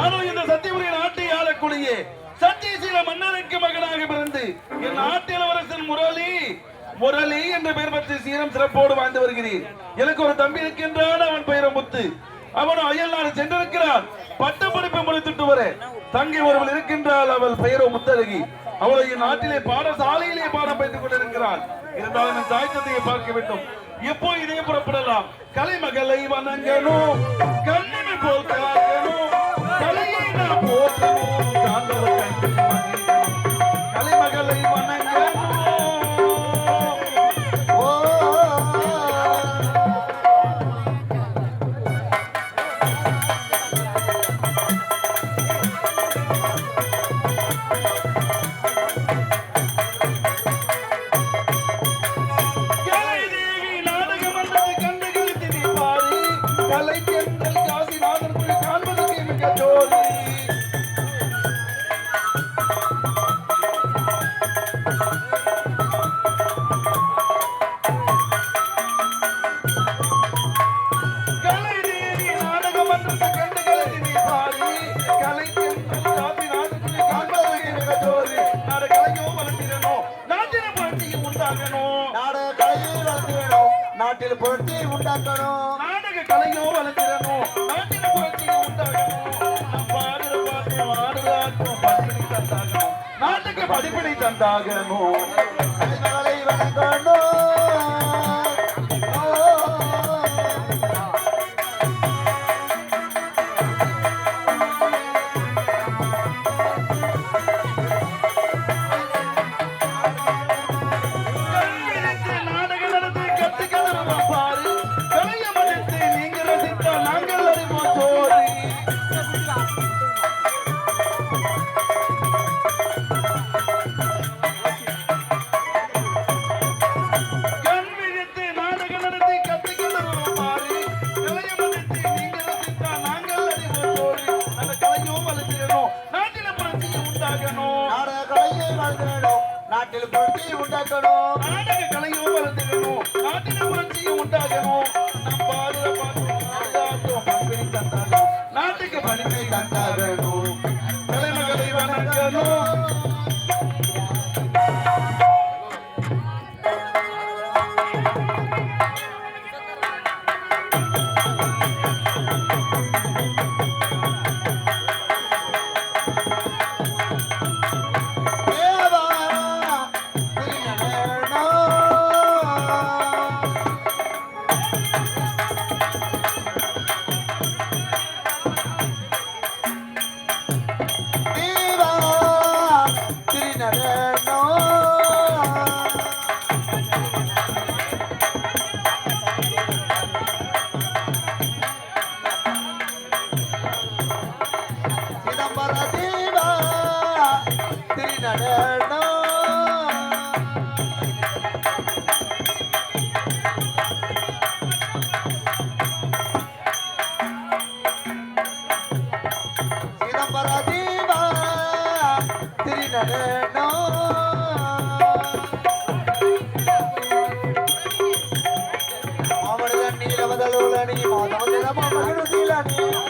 நானும் இந்த சத்தியபுரி நாட்டை ஆளக்கூடிய சத்தியசீல மன்னனுக்கு மகனாக பிறந்து என் நாட்டு இளவரசன் முரளி முரளி என்ற பெயர் பற்றி சீரம் சிறப்போடு வாழ்ந்து வருகிறேன். எனக்கு ஒரு தம்பி இருக்கின்றான் அவன் பெயர் முத்து. அவனும் அயல் நாடு சென்றிருக்கிறான். பட்ட படிப்பை முடித்துட்டு வர தங்கை ஒருவள் இருக்கின்றாள் அவள் பெயரோ முத்தழகி அவளை என் நாட்டிலே பாடசாலையிலே பாடம் பயிற்றுக் கொண்டிருக்கிறாள். இருந்தாலும் என் தாய் தந்தையை பார்க்க வேண்டும். எப்போ இதே புறப்படலாம்? கலைமகளை வணங்கணும். கண்ணிமை போல் கலை தென்றல் காசி நாதன் குழி காண்பதற்கு மிக ஜோடி உண்டாக்கணும் நாடக கலையோ வளர்த்திடணும் நாட்டின புரட்சியும் உண்டாகணும் நம் பாடுற பாட்டு ஆட்டம் படிப்பினை தந்தாகணும். நாட்டுக்கு படிப்பினை தந்தாகணும். கலைமகளை உண்டாகணும் நாடக கலையை வளர்த்திடணும் நாட்டில் புரட்சி உண்டாக்கணும். நாடக கலையும் வளர்த்திடணும் நாட்டின புரட்சியும் உண்டாகணும் நம் தந்தாகணும் நாட்டுக்கு பணிமை தந்தாகணும் 好的，我点了，我们还有力量。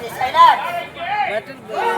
Let it go.